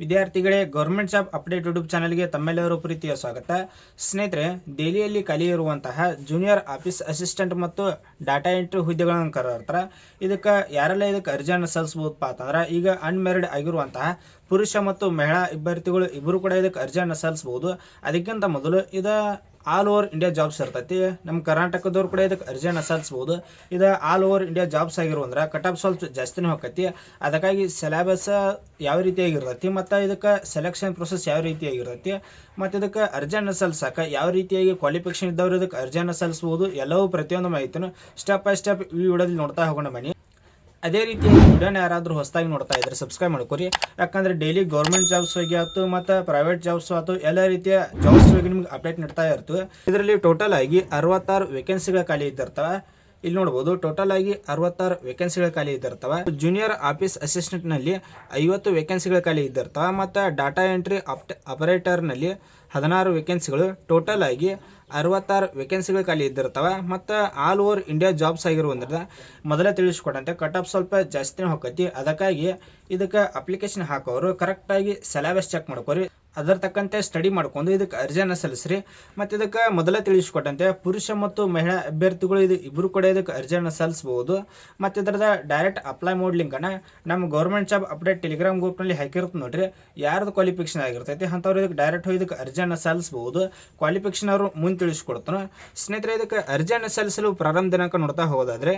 ವಿದ್ಯಾರ್ಥಿಗಳೇ, government job update YouTube ಚಾನಲ್ಗೆ ತಮ್ಮೆಲ್ಲರೂ ಪ್ರೀತಿಯ ಸ್ವಾಗತ. ಸ್ನೇಹಿತರೆ, ದೆಹಲಿಯಲ್ಲಿ ಕಲಿಯಿರುವಂತಹ ಜೂನಿಯರ್ ಆಫೀಸ್ ಅಸಿಸ್ಟೆಂಟ್ ಮತ್ತು ಡಾಟಾ ಎಂಟ್ರಿ ಹುದ್ದೆಗಳನ್ನು ಕರೆದಿರ್ತಾರೆ ಇದಕ್ಕೆ ಯಾರೆಲ್ಲ ಇದಕ್ಕೆ ಅರ್ಜಿಯನ್ನು ಸಲ್ಲಿಸ್ಬೋದಪ್ಪ ಅಂತಂದ್ರೆ, ಈಗ ಅನ್ಮ್ಯಾರಿಡ್ ಆಗಿರುವಂತಹ ಪುರುಷ ಮತ್ತು ಮಹಿಳಾ ಅಭ್ಯರ್ಥಿಗಳು ಇಬ್ಬರು ಕೂಡ ಇದಕ್ಕೆ ಅರ್ಜಿಯನ್ನು ಸಲ್ಲಿಸ್ಬೋದು ಅದಕ್ಕಿಂತ ಮೊದಲು ಇದು ಆಲ್ ಓವರ್ ಇಂಡಿಯಾ ಜಾಬ್ಸ್ ಇರ್ತೈತಿ. ನಮ್ಮ ಕರ್ನಾಟಕದವ್ರು ಕೂಡ ಇದಕ್ಕೆ ಅರ್ಜೆಂಟ್ ಅಸಲ್ಸ್ಬೋದು ಇದು ಆಲ್ ಓವರ್ ಇಂಡಿಯಾ ಜಾಬ್ಸ್ ಆಗಿರುವಂದ್ರೆ ಕಟ್ ಆಫ್ ಸ್ವಲ್ಪ ಜಾಸ್ತಿನೇ ಹೋಗತಿ ಅದಕ್ಕಾಗಿ ಸಿಲೆಬಸ್ ಯಾವ ರೀತಿಯಾಗಿರ್ತೈತಿ ಮತ್ತು ಇದಕ್ಕೆ ಸೆಲೆಕ್ಷನ್ ಪ್ರೊಸೆಸ್ ಯಾವ ರೀತಿಯಾಗಿರ್ತೈತಿ ಮತ್ತು ಇದಕ್ಕೆ ಅರ್ಜಿಯನ್ನು ಸಲ್ಲಿಸಕ್ಕೆ ಯಾವ ರೀತಿಯಾಗಿ ಕ್ವಾಲಿಫಿಕೇಶನ್ ಇದ್ದವರು ಇದಕ್ಕೆ ಅರ್ಜೆಂಟ್ ಸಲ್ಲಿಸ್ಬೋದು ಎಲ್ಲವೂ ಪ್ರತಿಯೊಂದು ಮಾಹಿತಿನೂ ಸ್ಟೆಪ್ ಬೈ ಸ್ಟೆಪ್ ಈ ವಿಡಿಯೋದಲ್ಲಿ ನೋಡ್ತಾ ಹೋಗೋಣ ಬನ್ನಿ. ಅದೇ ರೀತಿ ವಿಡಿಯೋನ ಯಾರಾದರೂ ಹೊಸದಾಗಿ ನೋಡ್ತಾ ಇದ್ರೆ ಸಬ್ಸ್ಕ್ರೈಬ್ ಮಾಡ್ಕೊರಿ. ಯಾಕಂದ್ರೆ ಡೈಲಿ ಗೌರ್ಮೆಂಟ್ ಜಾಬ್ಸ್ ಬಗ್ಗೆ ಆಯ್ತು, ಮತ್ತು ಪ್ರೈವೇಟ್ ಜಾಬ್ಸ್ ಆಯ್ತು, ಎಲ್ಲ ರೀತಿಯ ಜಾಬ್ಸ್ ಬಗ್ಗೆ ನಿಮ್ಗೆ ಅಪ್ಡೇಟ್ ನೀಡ್ತಾ ಇರ್ತವೆ ಇದರಲ್ಲಿ ಟೋಟಲ್ ಆಗಿ ಅರವತ್ತಾರು ವೇಕೆನ್ಸಿಗಳ ಖಾಲಿ ಇದ್ದಿರ್ತವೆ. ಇಲ್ಲಿ ನೋಡ್ಬೋದು ಟೋಟಲ್ ಆಗಿ ಅರವತ್ತಾರು ವೇಕೆನ್ಸಿಗಳ ಖಾಲಿ ಇದ್ದಿರ್ತವೆ. ಜೂನಿಯರ್ ಆಫೀಸ್ ಅಸಿಸ್ಟೆಂಟ್ನಲ್ಲಿ ಐವತ್ತು ವೇಕೆನ್ಸಿಗಳ ಖಾಲಿ ಇದ್ದಿರ್ತವೆ, ಮತ್ತು ಡಾಟಾ ಎಂಟ್ರಿ ಅಪ್ಟ ಆಪರೇಟರ್ನಲ್ಲಿ ಹದಿನಾರು ವೇಕೆನ್ಸಿಗಳು ಟೋಟಲ್ ಆಗಿ ಅರವತ್ತಾರು ವೇಕೆನ್ಸಿಗಳು ಖಾಲಿ ಇದ್ದಿರ್ತವೆ ಮತ್ತು ಆಲ್ ಓವರ್ ಇಂಡಿಯಾ ಜಾಬ್ಸ್ ಆಗಿರುವಂದ್ರೆ ಮೊದಲೇ ತಿಳಿಸ್ಕೊಟ್ಟಂತೆ ಕಟ್ ಆಫ್ ಸ್ವಲ್ಪ ಜಾಸ್ತಿನೇ ಹೋಗತಿ ಅದಕ್ಕಾಗಿ ಇದಕ್ಕೆ ಅಪ್ಲಿಕೇಶನ್ ಹಾಕೋರು ಕರೆಕ್ಟಾಗಿ ಸಿಲೆಬಸ್ ಚೆಕ್ ಮಾಡ್ಕೋರಿ. ಅದರ ತಕ್ಕಂತೆ ಸ್ಟಡಿ ಮಾಡ್ಕೊಂಡು ಇದಕ್ಕೆ ಅರ್ಜಿಯನ್ನು ಸಲ್ಲಿಸ್ರಿ. ಮತ್ತು ಇದಕ್ಕೆ ಮೊದಲೇ ತಿಳಿಸ್ಕೊಟ್ಟಂತೆ ಪುರುಷ ಮತ್ತು ಮಹಿಳಾ ಅಭ್ಯರ್ಥಿಗಳು ಇದು ಇಬ್ಬರು ಕೂಡ ಇದಕ್ಕೆ ಅರ್ಜಿಯನ್ನು ಸಲ್ಲಿಸ್ಬೋದು ಮತ್ತು ಇದರದ ಡೈರೆಕ್ಟ್ ಅಪ್ಲೈ ಮೋಡ್ ಲಿಂಕನ್ನು ನಮ್ಮ ಗೌರ್ಮೆಂಟ್ ಜಾಬ್ ಅಪ್ಡೇಟ್ ಟೆಲಿಗ್ರಾಮ್ ಗ್ರೂಪ್ನಲ್ಲಿ ಹಾಕಿರುತ್ತೆ ನೋಡ್ರಿ. ಯಾರ್ದು ಕ್ವಾಲಿಫಿಕೇಶನ್ ಆಗಿರ್ತೈತಿ, ಅಂಥವ್ರು ಇದಕ್ಕೆ ಡೈರೆಕ್ಟ್ ಹೋಗಿ ಇದಕ್ಕೆ ಅರ್ಜಿಯನ್ನು ಸಲ್ಲಿಸ್ಬೋದು ಕ್ವಾಲಿಫಿಕೇಶನ್ ಅವರು ಮುಂದೆ ತಿಳಿಸ್ಕೊಡ್ತಾನೆ. ಸ್ನೇಹಿತರೆ, ಇದಕ್ಕೆ ಅರ್ಜಿಯನ್ನು ಸಲ್ಲಿಸಲು ಪ್ರಾರಂಭ ದಿನಾಂಕ ನೋಡ್ತಾ ಹೋಗೋದಾದ್ರೆ,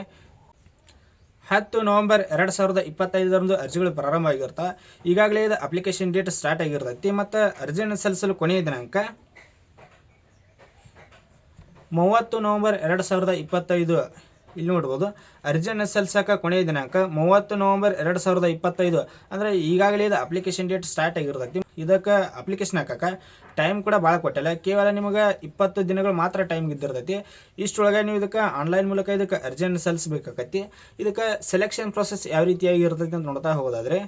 ಹತ್ತು ನವೆಂಬರ್ ಎರಡು ಸಾವಿರದ ಇಪ್ಪತ್ತೈದರಂದು ಅರ್ಜಿಗಳು ಪ್ರಾರಂಭ ಆಗಿರ್ತವೆ ಈಗಾಗಲೇ ಇದು ಅಪ್ಲಿಕೇಶನ್ ಡೇಟ್ ಸ್ಟಾರ್ಟ್ ಆಗಿರ್ತೈತಿ. ಮತ್ತು ಅರ್ಜಿಯನ್ನು ಸಲ್ಲಿಸಲು ಕೊನೆಯ ದಿನಾಂಕ ಮೂವತ್ತು ನವೆಂಬರ್ ಎರಡು ಸಾವಿರದ ಇಪ್ಪತ್ತೈದು. ಇಲ್ಲಿ ನೋಡ್ಬೋದು. ಅರ್ಜಿಯನ್ನು ಸಲ್ಲಿಸಕ ಕೊನೆಯ ದಿನಾಂಕ ಮೂವತ್ತು ನವೆಂಬರ್ ಎರಡು ಸಾವಿರದ ಇಪ್ಪತ್ತೈದು. ಅಂದರೆ ಈಗಾಗಲೇ ಇದು ಅಪ್ಲಿಕೇಶನ್ ಡೇಟ್ ಸ್ಟಾರ್ಟ್ ಆಗಿರ್ತೈತಿ ಇದಕ್ಕೆ ಅಪ್ಲಿಕೇಶನ್ ಹಾಕಕ್ಕೆ ಟೈಮ್ ಕೂಡ ಭಾಳ ಕೊಟ್ಟಿಲ್ಲ. ಕೇವಲ ನಿಮಗೆ ಇಪ್ಪತ್ತು ದಿನಗಳು ಮಾತ್ರ ಟೈಮ್ ಇದ್ದಿರ್ತೈತಿ. ಇಷ್ಟೊಳಗೆ ನೀವು ಇದಕ್ಕೆ ಆನ್ಲೈನ್ ಮೂಲಕ ಇದಕ್ಕೆ ಅರ್ಜೆಂಟ್ ಸಲ್ಲಿಸಬೇಕಾಕತಿ ಇದಕ್ಕೆ ಸೆಲೆಕ್ಷನ್ ಪ್ರೊಸೆಸ್ ಯಾವ ರೀತಿಯಾಗಿ ಇರ್ತೈತಿ ಅಂತ ನೋಡ್ತಾ ಹೋಗೋದಾದ್ರೆ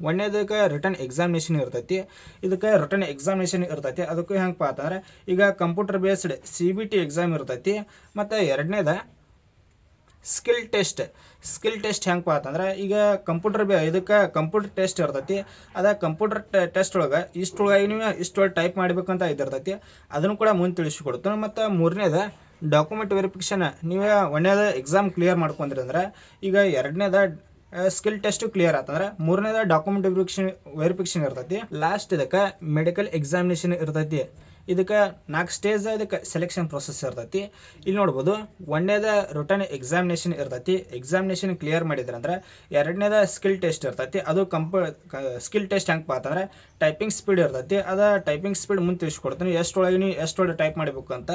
ಒಂದನೇದಕ್ಕೆ ರಿಟರ್ನ್ ಎಕ್ಸಾಮಿನೇಷನ್ ಇರ್ತೈತಿ. ಇದಕ್ಕೆ ರಿಟರ್ನ್ ಎಕ್ಸಾಮಿನೇಷನ್ ಇರ್ತೈತಿ. ಅದಕ್ಕೂ ಹೆಂಗಪ್ಪ ಅಂತಂದ್ರೆ, ಈಗ computer based C B T exam ಇರ್ತೈತಿ. ಮತ್ತು ಎರಡನೇದ ಸ್ಕಿಲ್ ಟೆಸ್ಟ್. ಸ್ಕಿಲ್ ಟೆಸ್ಟ್ ಹೆಂಗಪ್ಪ ಅಂತಂದ್ರೆ ಈಗ ಕಂಪ್ಯೂಟರ್ ಬೇ ಇದಕ್ಕೆ ಕಂಪ್ಯೂಟರ್ ಟೆಸ್ಟ್ ಇರ್ತೈತಿ. ಅದ ಕಂಪ್ಯೂಟರ್ ಟೆಸ್ಟ್ ಒಳಗೆ ಇಷ್ಟೊಳಗೆ ನೀವು ಇಷ್ಟೊಳಗೆ ಟೈಪ್ ಮಾಡಬೇಕಂತ ಇದಿರ್ತೈತಿ ಅದನ್ನು ಕೂಡ ಮುಂದೆ ತಿಳಿಸಿಕೊಡ್ತಾನೆ. ಮತ್ತು ಮೂರನೇದ ಡಾಕ್ಯುಮೆಂಟ್ ವೆರಿಫಿಕೇಷನ್ ನೀವು ಒಂದನೇದ ಎಕ್ಸಾಮ್ ಕ್ಲಿಯರ್ ಮಾಡ್ಕೊಂಡ್ರಿ ಅಂದ್ರೆ ಈಗ ಎರಡನೇದ ಸ್ಕಿಲ್ ಟೆಸ್ಟ್ ಕ್ಲಿಯರ್ ಆತಂದ್ರೆ ಮೂರನೇದ ಡಾಕ್ಯುಮೆಂಟ್ ವೆರಿಫಿಕೇಶನ್ ವೆರಿಫಿಕೇಶನ್ ಇರ್ತೈತಿ. ಲಾಸ್ಟ್ ಇದಕ್ಕೆ ಮೆಡಿಕಲ್ ಎಕ್ಸಾಮಿನೇಷನ್ ಇರ್ತೈತಿ. ಇದಕ್ಕೆ ನಾಲ್ಕು ಸ್ಟೇಜ್ ಇದಕ್ಕೆ ಸೆಲೆಕ್ಷನ್ ಪ್ರೊಸೆಸ್ ಇರ್ತೈತಿ. ಇಲ್ಲಿ ನೋಡ್ಬೋದು ಒಂದನೇದ ರಿಟರ್ನ್ ಎಕ್ಸಾಮಿನೇಷನ್ ಇರ್ತೈತಿ. ಎಕ್ಸಾಮಿನೇಷನ್ ಕ್ಲಿಯರ್ ಮಾಡಿದ್ರೆ ಅಂದ್ರೆ ಎರಡನೇದ ಸ್ಕಿಲ್ ಟೆಸ್ಟ್ ಇರ್ತೈತಿ. ಅದು ಕಂಪ ಸ್ಕಿಲ್ ಟೆಸ್ಟ್ ಹೆಂಗಪ್ಪ ಅಂತಂದ್ರೆ ಟೈಪಿಂಗ್ ಸ್ಪೀಡ್ ಇರ್ತೈತಿ. ಅದು ಟೈಪಿಂಗ್ ಸ್ಪೀಡ್ ಮುಂದೆ ತಿಳಿಸ್ಕೊಡ್ತೀನಿ. ಎಷ್ಟೊಳಗೆ ನೀವು ಎಷ್ಟೊಳಗೆ ಟೈಪ್ ಮಾಡಬೇಕು ಅಂತ.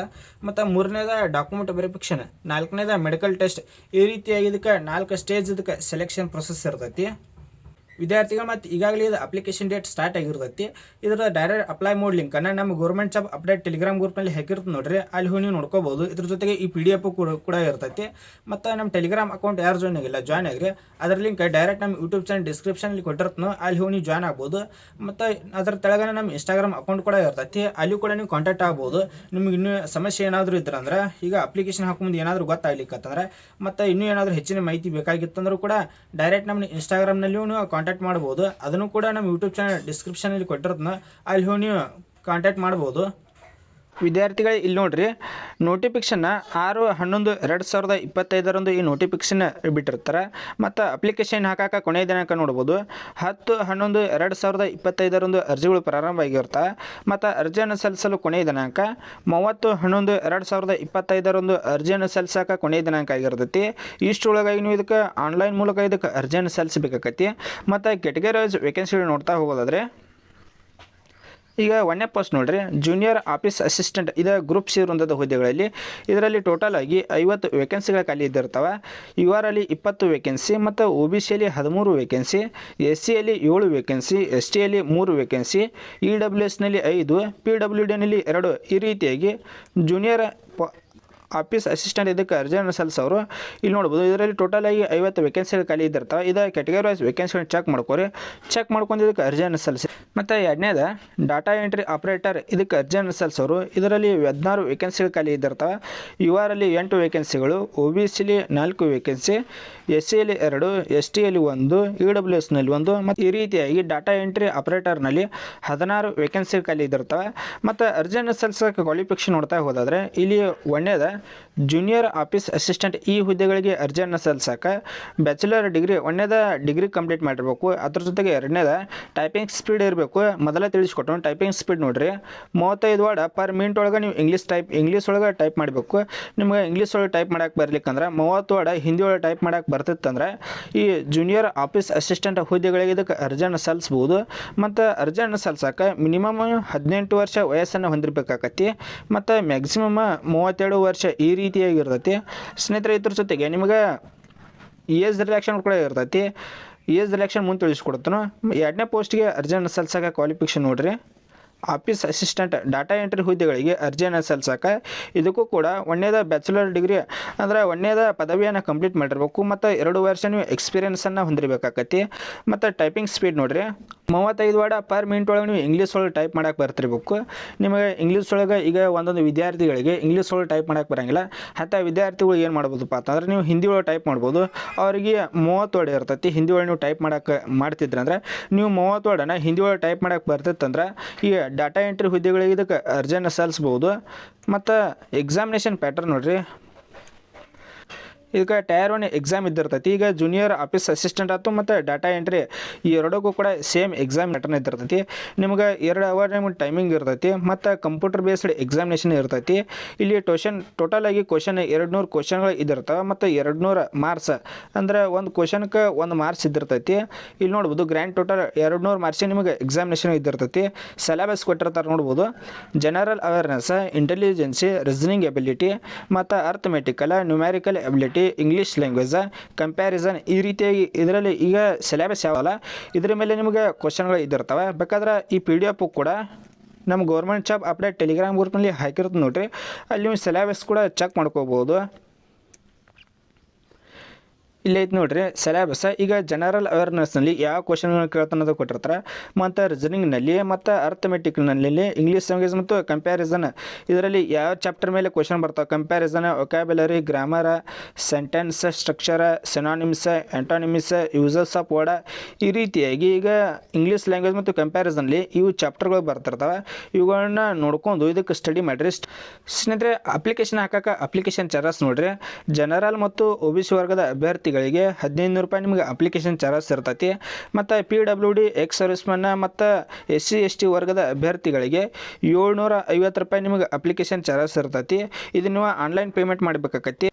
ಮತ್ತು ಮೂರನೇದ ಡಾಕ್ಯುಮೆಂಟ್ ವೆರಿಫಿಕೇಷನ್ ನಾಲ್ಕನೇದ ಮೆಡಿಕಲ್ ಟೆಸ್ಟ್ ಈ ರೀತಿಯಾಗಿ ಇದಕ್ಕೆ ನಾಲ್ಕು ಸ್ಟೇಜ್ ಇದಕ್ಕೆ ಸೆಲೆಕ್ಷನ್ ಪ್ರೊಸೆಸ್ ಇರ್ತೈತಿ. ವಿದ್ಯಾರ್ಥಿಗಳು ಮತ್ತು ಈಗಾಗಲೇ ಇದು ಅಪ್ಲಿಕೇಶನ್ ಡೇಟ್ ಸ್ಟಾರ್ಟ್ ಆಗಿರ್ತೈತಿ. ಇದರ ಡೈರೆಕ್ಟ್ ಅಪ್ಲೈ ಮೋಡ್ ಲಿಂಕನ್ನು ನಮ್ಮ ಗೌರ್ಮೆಂಟ್ ಜಾಬ್ ಅಪ್ಡೇಟ್ ಟೆಲಿಗ್ರಾಮ್ ಗ್ರೂಪ್ನಲ್ಲಿ ಹಾಕಿರ್ತದೆ ನೋಡ್ರಿ. ಅಲ್ಲಿ ಹೋಗಿ ನೀವು ನೋಡ್ಕೋಬೋದು. ಇದ್ರ ಜೊತೆಗೆ ಈ ಪಿ ಡಿ ಎಫ್ ಕೂಡ ಕೂಡ ಇರ್ತೈತಿ. ಮತ್ತು ನಮ್ಮ ಟೆಲಿಗ್ರಾಮ್ ಅಕೌಂಟ್ ಯಾರು ಜಾಯ್ನ್ ಆಗಿಲ್ಲ ಜಾಯ್ನ್ ಆಗಿರಿ. ಅದರ ಲಿಂಕ್ ಡೈರೆಕ್ಟ್ ನಮ್ಮ ಯೂಟ್ಯೂಬ್ ಚಾನಲ್ ಡಿಸ್ಕ್ರಿಪ್ಷನಲ್ಲಿ ಕೊಟ್ಟಿರ್ತನೋ ಅಲ್ಲಿ ಹೋಗಿ ನೀವು ಜಾಯ್ನ್ ಆಗ್ಬೋದು. ಮತ್ತು ಅದರ ತೆಳಗನೆ ನಮ್ಮ ಇನ್ಸ್ಟಾಗ್ರಾಮ್ ಅಕೌಂಟ್ ಕೂಡ ಇರ್ತೈತಿ. ಅಲ್ಲಿ ಕೂಡ ನೀವು ಕಾಂಟ್ಯಾಕ್ಟ್ ಆಗ್ಬೋದು. ನಿಮ್ಗೆ ಇನ್ನೂ ಸಮಸ್ಯೆ ಏನಾದರೂ ಇದ್ರಂದ್ರೆ ಈಗ ಅಪ್ಲಿಕೇಶನ್ ಹಾಕೊಂಬಂದು ಏನಾದರೂ ಗೊತ್ತಾಗ್ಲಿಕ್ಕತ್ತಂದ್ರೆ ಮತ್ತು ಇನ್ನೂ ಏನಾದರೂ ಹೆಚ್ಚಿನ ಮಾಹಿತಿ ಬೇಕಾಗಿತ್ತಂದ್ರೂ ಕೂಡ ಡೈರೆಕ್ಟ್ ನಮ್ಮ ಇನ್ಸ್ಟಾಗ್ರಾಮ್ನಲ್ಲಿಯೂ ನೀವು ಕಾಂಟ್ಯಾಕ್ಟ್ ಮಾಡ್ಬೋದು. ಅದನ್ನು ಕೂಡ ನಮ್ಮ ಯೂಟ್ಯೂಬ್ ಚಾನಲ್ ಡಿಸ್ಕ್ರಿಪ್ಷನಲ್ಲಿ ಕೊಟ್ಟಿರೋದನ್ನ ಅಲ್ಲಿ ಹೋಗಿ ನೀವು ಕಾಂಟ್ಯಾಕ್ಟ್ ಮಾಡ್ಬೋದು. ವಿದ್ಯಾರ್ಥಿಗಳು, ಇಲ್ಲಿ ನೋಡ್ರಿ ನೋಟಿಫಿಕೇಶನ್ ಆರು, ಹನ್ನೊಂದು, ಎರಡು ಸಾವಿರದ ಇಪ್ಪತ್ತೈದರಂದು ಈ ನೋಟಿಫಿಕೇಶನ್ ಬಿಟ್ಟಿರ್ತಾರೆ. ಮತ್ತು ಅಪ್ಲಿಕೇಶನ್ ಹಾಕಾಕ ಕೊನೆಯ ದಿನಾಂಕ ನೋಡ್ಬೋದು. ಹತ್ತು, ಹನ್ನೊಂದು, ಎರಡು ಸಾವಿರದ ಇಪ್ಪತ್ತೈದರಂದು ಅರ್ಜಿಗಳು ಪ್ರಾರಂಭ ಆಗಿರ್ತವೆ ಮತ್ತು ಅರ್ಜಿಯನ್ನು ಸಲ್ಲಿಸಲು ಕೊನೆಯ ದಿನಾಂಕ, ಮೂವತ್ತು, ಹನ್ನೊಂದು, ಎರಡು ಸಾವಿರದ ಇಪ್ಪತ್ತೈದರಂದು ಅರ್ಜಿಯನ್ನು ಸಲ್ಲಿಸಾಕ ಕೊನೆಯ ದಿನಾಂಕ ಆಗಿರ್ತೈತಿ. ಇಷ್ಟರೊಳಗಾಗಿ ನೀವು ಇದಕ್ಕೆ ಆನ್ಲೈನ್ ಮೂಲಕ ಇದಕ್ಕೆ ಅರ್ಜಿಯನ್ನು ಸಲ್ಲಿಸಬೇಕಾಕತಿ ಮತ್ತು ಕೆಟಗರಿ ವೈಸ್ ವೇಕೆನ್ಸಿಗಳು ನೋಡ್ತಾ ಹೋಗೋದಾದ್ರೆ ಈಗ ಒಂದನೇ ಪೋಸ್ಟ್ ನೋಡ್ರಿ ಜೂನಿಯರ್ ಆಫೀಸ್ ಅಸಿಸ್ಟೆಂಟ್ ಇದು ಗ್ರೂಪ್ ಸಿ ವೃಂದದ ಹುದ್ದೆಗಳಲ್ಲಿ ಇದರಲ್ಲಿ ಟೋಟಲ್ ಆಗಿ ಐವತ್ತು ವೇಕೆನ್ಸಿಗಳ ಖಾಲಿ ಇದ್ದಿರ್ತವೆ. ಯು ಆರ್ ಅಲ್ಲಿ ಇಪ್ಪತ್ತು ವೇಕೆನ್ಸಿ ಮತ್ತು ಒ ಬಿ ಸಿಯಲ್ಲಿ ಹದಿಮೂರು ವೇಕೆನ್ಸಿ ಎಸ್ ಸಿಯಲ್ಲಿ ಏಳು ವೇಕೆನ್ಸಿ ಎಸ್ ಟಿಯಲ್ಲಿ ಮೂರು ವೇಕೆನ್ಸಿ ಇ ಡಬ್ಲ್ಯೂ ಎಸ್ನಲ್ಲಿ ಐದು ಪಿ ಡಬ್ಲ್ಯೂ ಡಿನಲ್ಲಿ ಎರಡು. ಈ ರೀತಿಯಾಗಿ ಜೂನಿಯರ್ ಪ ಆಫೀಸ್ ಅಸಿಸ್ಟೆಂಟ್ ಇದಕ್ಕೆ ಅರ್ಜಿಯನ್ನು ಸಲ್ಲಿಸೋರು. ಇಲ್ಲಿ ನೋಡ್ಬೋದು, ಇದರಲ್ಲಿ ಟೋಟಲ್ ಆಗಿ ಐವತ್ತು ವೇಕೆನ್ಸಿಗಳು ಖಾಲಿ ಇದ್ದಿರ್ತಾವೆ. ಇದು ಕ್ಯಾಟಗರಿ ವೈಸ್ ವೇಕೆನ್ಸಿಗಳನ್ನ ಚೆಕ್ ಮಾಡ್ಕೊರಿ. ಚೆಕ್ ಮಾಡ್ಕೊಂಡು ಇದಕ್ಕೆ ಅರ್ಜಿಯನ್ನು ಸಲ್ಲಿಸಿ. ಮತ್ತು ಎರಡನೇದು ಡಾಟಾ ಎಂಟ್ರಿ ಆಪ್ರೇಟರ್ ಇದಕ್ಕೆ ಅರ್ಜಿ ಸಲ್ಲಿಸೋರು ಇದರಲ್ಲಿ ಹದಿನಾರು ವೇಕೆನ್ಸಿಗಳು ಖಾಲಿ ಇದ್ದಿರ್ತವೆ. ಯು ಆರಲ್ಲಿ ಎಂಟು ವೇಕೆನ್ಸಿಗಳು ಒ ಬಿ ಸಿಲಿ ನಾಲ್ಕು ವೇಕೆನ್ಸಿ ಎಸ್ ಸಿಯಲ್ಲಿ ಎರಡು ಎಸ್ ಟಿಯಲ್ಲಿ ಒಂದು ಇ ಡಬ್ಲ್ಯೂ ಎಸ್ನಲ್ಲಿ ಒಂದು, ಮತ್ತು ಈ ರೀತಿಯಾಗಿ ಡಾಟಾ ಎಂಟ್ರಿ ಆಪ್ರೇಟರ್ನಲ್ಲಿ ಹದಿನಾರು ವೇಕೆನ್ಸಿ ಖಾಲಿ ಇದ್ದಿರ್ತವೆ. ಮತ್ತು ಅರ್ಜಿಯನ್ನು ಸಲ್ಲಿಸೋಕೆ ಕ್ವಾಲಿಫಿಕೇಷನ್ ನೋಡ್ತಾ ಹೋದಾದರೆ, ಇಲ್ಲಿ ಒಂದೇದ ಜೂನಿಯರ್ ಆಫೀಸ್ ಅಸಿಸ್ಟೆಂಟ್ ಈ ಹುದ್ದೆಗಳಿಗೆ ಅರ್ಜಿಯನ್ನು ಸಲ್ಲಿಸೋಕೆ ಬ್ಯಾಚುಲರ್ ಡಿಗ್ರಿ ಒಂದೇದ ಡಿಗ್ರಿ ಕಂಪ್ಲೀಟ್ ಮಾಡಿರಬೇಕು. ಅದ್ರ ಜೊತೆಗೆ ಎರಡನೇದ ಟೈಪಿಂಗ್ ಸ್ಪೀಡ್ ಇರಬೇಕು. ಮೊದಲೇ ತಿಳಿಸ್ಕೊಟ್ಟು ಟೈಪಿಂಗ್ ಸ್ಪೀಡ್ ನೋಡಿರಿ. ಮೂವತ್ತೈದು ವರ್ಡ್ ಪರ್ ಮಿನಿಟ್ ಒಳಗೆ ನೀವು ಇಂಗ್ಲೀಷ್ ಟೈಪ್ ಇಂಗ್ಲೀಷ್ ಒಳಗೆ ಟೈಪ್ ಮಾಡಬೇಕು. ನಿಮ್ಗೆ ಇಂಗ್ಲೀಷ್ ಒಳಗೆ ಟೈಪ್ ಮಾಡಕ್ಕೆ ಬರ್ಲಿಕ್ಕಂದ್ರೆ ಮೂವತ್ತು ವರ್ಡ್ ಹಿಂದಿ ಒಳಗೆ ಟೈಪ್ ಮಾಡಕ್ಕೆ ಬರ್ತಿತ್ತಂದ್ರೆ ಈ ಜೂನಿಯರ್ ಆಫೀಸ್ ಅಸಿಸ್ಟೆಂಟ್ ಹುದ್ದೆಗಳಿಗೆ ಇದಕ್ಕೆ ಅರ್ಜನ್ ಸಲ್ಲಿಸ್ಬೋದು. ಮತ್ತು ಅರ್ಜನ್ ಸಲ್ಲಿಸೋಕೆ ಮಿನಿಮಮ್ ಹದಿನೆಂಟು ವರ್ಷ ವಯಸ್ಸನ್ನು ಹೊಂದಿರಬೇಕಾಗತ್ತಿ ಮತ್ತು ಮ್ಯಾಕ್ಸಿಮಮ್ ಮೂವತ್ತೆರಡು ವರ್ಷ ಈ ರೀತಿಯಾಗಿರ್ತೈತಿ ಸ್ನೇಹಿತರೆ ಇದ್ರ ಜೊತೆಗೆ ನಿಮಗೆ ಏಜ್ ರಿಲ್ಯಾಕ್ಷನ್ ಕೂಡ ಇರ್ತೈತಿ. ಏಜ್ ಎಲೆಕ್ಷನ್ ಮುಂದೆ ತಿಳಿಸ್ಕೊಡ್ತಾನು ಎರಡನೇ ಪೋಸ್ಟ್ಗೆ ಅರ್ಜೆಂಟ್ ಸಲ್ಸಕ್ಕೆ ಕ್ವಾಲಿಫಿಕೇಷನ್ ನೋಡ್ರಿ. ಆಫೀಸ್ ಅಸಿಸ್ಟೆಂಟ್ ಡಾಟಾ ಎಂಟ್ರಿ ಹುದ್ದೆಗಳಿಗೆ ಅರ್ಜಿಯನ್ನು ಸಲ್ಲಿಸೋಕೆ ಇದಕ್ಕೂ ಕೂಡ ಒಂದೇದ ಬ್ಯಾಚುಲರ್ ಡಿಗ್ರಿ, ಅಂದರೆ ಒಂದೇದ ಪದವಿಯನ್ನು ಕಂಪ್ಲೀಟ್ ಮಾಡಿರ್ಬೇಕು. ಮತ್ತು ಎರಡು ವರ್ಷ ನೀವು ಎಕ್ಸ್ಪೀರಿಯನ್ಸನ್ನು ಹೊಂದಿರಬೇಕಾಕತಿ ಮತ್ತು ಟೈಪಿಂಗ್ ಸ್ಪೀಡ್ ನೋಡಿರಿ, ಮೂವತ್ತೈದು ವಾಡ ಪರ್ ಮಿನಿಟ್ ಒಳಗೆ ನೀವು ಇಂಗ್ಲೀಷ್ ಒಳಗೆ ಟೈಪ್ ಮಾಡೋಕೆ ಬರ್ತಿರ್ಬೇಕು. ನಿಮಗೆ ಇಂಗ್ಲೀಷ್ ಒಳಗೆ ಈಗ ಒಂದೊಂದು ವಿದ್ಯಾರ್ಥಿಗಳಿಗೆ ಇಂಗ್ಲೀಷ್ ಒಳಗೆ ಟೈಪ್ ಮಾಡಕ್ಕೆ ಬರೋಂಗಿಲ್ಲ. ಅಂಥ ವಿದ್ಯಾರ್ಥಿಗಳು ಏನು ಮಾಡ್ಬೋದಪ್ಪ ಅಂತಂದ್ರೆ ನೀವು ಹಿಂದಿ ಒಳಗೆ ಟೈಪ್ ಮಾಡ್ಬೋದು. ಅವರಿಗೆ ಮೂವತ್ತು ವರ್ಡ್ ಇರ್ತೈತಿ, ಹಿಂದಿ ಒಳಗೆ ನೀವು ಟೈಪ್ ಮಾಡ್ತಿದ್ರೆ ಮಾಡ್ತಿದ್ರಂದ್ರೆ, ನೀವು ಮೂವತ್ತು ವರ್ಡನ್ನು ಹಿಂದಿ ಒಳಗೆ ಟೈಪ್ ಮಾಡಕ್ಕೆ ಬರ್ತಿತ್ತಂದ್ರೆ, ಈ ಡಾಟಾ ಎಂಟ್ರಿ ಹುದ್ದೆಗಳಿಗೆ ಇದಕ್ಕೆ ಅರ್ಜಿಯನ್ನು ಸಲ್ಲಿಸ್ಬೋದು ಮತ್ತು ಎಕ್ಸಾಮಿನೇಷನ್ ಪ್ಯಾಟರ್ನ್ ನೋಡ್ರಿ. ಇದಕ್ಕೆ ಟೈರ್ ಒನ್ ಎಕ್ಸಾಮ್ ಇದ್ದಿರ್ತೈತಿ. ಈಗ ಜೂನಿಯರ್ ಆಫೀಸ್ ಅಸಿಸ್ಟೆಂಟ್ ಆಯ್ತು ಮತ್ತು ಡಾಟಾ ಎಂಟ್ರಿ ಈ ಎರಡಕ್ಕೂ ಕೂಡ ಸೇಮ್ ಎಕ್ಸಾಮ್ ಪ್ಯಾಟರ್ನ್ ಇದ್ದಿರ್ತೈತಿ. ನಿಮ್ಗೆ ಎರಡು ಅವರ್ ನಿಮ್ಗೆ ಟೈಮಿಂಗ್ ಇರ್ತೈತಿ. ಮತ್ತು ಕಂಪ್ಯೂಟರ್ ಬೇಸ್ಡ್ ಎಕ್ಸಾಮಿನೇಷನ್ ಇರ್ತೈತಿ. ಇಲ್ಲಿ ಟ್ಯೂಷನ್ ಟೋಟಲ್ ಆಗಿ ಕ್ವಶನ್ ಎರಡು ನೂರು ಕ್ವಶನ್ಗಳು ಇದ್ದಿರ್ತವೆ. ಮತ್ತು ಎರಡು ನೂರು ಮಾರ್ಕ್ಸ್ ಅಂದ್ರೆ ಒಂದು ಕ್ವಶನ್ಗೆ ಒಂದು ಮಾರ್ಕ್ಸ್ ಇದ್ದಿರ್ತೈತಿ. ಇಲ್ಲಿ ನೋಡ್ಬೋದು ಗ್ರ್ಯಾಂಡ್ ಟೋಟಲ್ ಎರಡು ನೂರು ಮಾರ್ಕ್ಸ್ ನಿಮಗೆ ಎಕ್ಸಾಮಿನೇಷನ್ ಇದ್ದಿರ್ತೈತಿ. ಸಿಲೆಬಸ್ ಕೊಟ್ಟಿರ್ತಾರೆ ನೋಡ್ಬೋದು. General awareness intelligence reasoning ability ಮತ್ತು arithmetical numerical ability English language comparison ಈ ರೀತಿಯಾಗಿ ಇದರಲ್ಲಿ ಈಗ ಸಿಲೆಬಸ್ ಯಾವಲ್ಲ, ಇದರ ಮೇಲೆ ನಿಮಗೆ ಕ್ವಶನ್ಗಳು ಇದ್ದಿರ್ತವೆ. ಬೇಕಾದ್ರೆ ಈ ಪಿ ಡಿ ಎಫ್ ಕೂಡ ನಮ್ಮ ಗೌರ್ಮೆಂಟ್ ಜಾಬ್ ಅಪ್ಡೇಟ್ ಟೆಲಿಗ್ರಾಮ್ ಗ್ರೂಪ್ನಲ್ಲಿ ಹಾಕಿರುತ್ತೆ ನೋಡ್ರಿ. ಅಲ್ಲಿ ನೀವು ಸಿಲೆಬಸ್ ಕೂಡ ಚೆಕ್ ಮಾಡ್ಕೋಬೋದು. ಇಲ್ಲಿ ಐತೆ ನೋಡ್ರಿ. ಸಿಲೆಬಸ್ ಈಗ ಜನರಲ್ ಅವೇರ್ನೆಸ್ನಲ್ಲಿ ಯಾವ ಕ್ವಶನ್ಗಳನ್ನ ಕೇಳ್ತಾನದು ಕೊಟ್ಟಿರ್ತಾರೆ. ಮತ್ತು ರೀಸನಿಂಗ್ನಲ್ಲಿ ಮತ್ತು ಅರ್ಥಮೆಟಿಕ್ನಲ್ಲಿ ಇಂಗ್ಲೀಷ್ ಲ್ಯಾಂಗ್ವೇಜ್ ಮತ್ತು ಕಂಪ್ಯಾರಿಸನ್ ಇದರಲ್ಲಿ ಯಾವ ಚಾಪ್ಟರ್ ಮೇಲೆ ಕ್ವಶನ್ ಬರ್ತಾವೆ? Comparison vocabulary grammar sentence structure synonyms antonyms uses of word ಈ ರೀತಿಯಾಗಿ ಈಗ ಇಂಗ್ಲೀಷ್ ಲ್ಯಾಂಗ್ವೇಜ್ ಮತ್ತು ಕಂಪ್ಯಾರಿಸನ್ಲಿ ಇವು ಚಾಪ್ಟರ್ಗಳು ಬರ್ತಿರ್ತವೆ. ಇವುಗಳನ್ನ ನೋಡ್ಕೊಂಡು ಇದಕ್ಕೆ ಸ್ಟಡಿ ಮಾಡಿರಿ. ಸ್ನೇಹಿತರೆ ಅಪ್ಲಿಕೇಶನ್ ಹಾಕಕ್ಕೆ ಅಪ್ಲಿಕೇಶನ್ ಚಾರ್ಜಸ್ ನೋಡ್ರಿ. ಜನರಲ್ ಮತ್ತು ಒ ಬಿ ಸಿ ವರ್ಗದ ಅಭ್ಯರ್ಥಿಗಳಿಗೆ ಹದಿನೈದು ನೂರು ರೂಪಾಯಿ ನಿಮಗೆ ಅಪ್ಲಿಕೇಶನ್ ಚಾರ್ಜ್ ಇರ್ತೈತಿ. ಮತ್ತು ಪಿ ಡಬ್ಲ್ಯೂ ಡಿ ಎಕ್ಸ್ ಸರ್ವಿಸ್ಮನ್ನ ಮತ್ತು ಎಸ್ ಸಿ, ಎಸ್ ಟಿ ವರ್ಗದ ಅಭ್ಯರ್ಥಿಗಳಿಗೆ ಏಳ್ನೂರ ಐವತ್ತು ರೂಪಾಯಿ ನಿಮಗೆ ಅಪ್ಲಿಕೇಶನ್ ಚಾರ್ಜಸ್ ಇರ್ತೈತಿ. ಇದು ಆನ್ಲೈನ್ ಪೇಮೆಂಟ್ ಮಾಡಬೇಕಾಕತಿ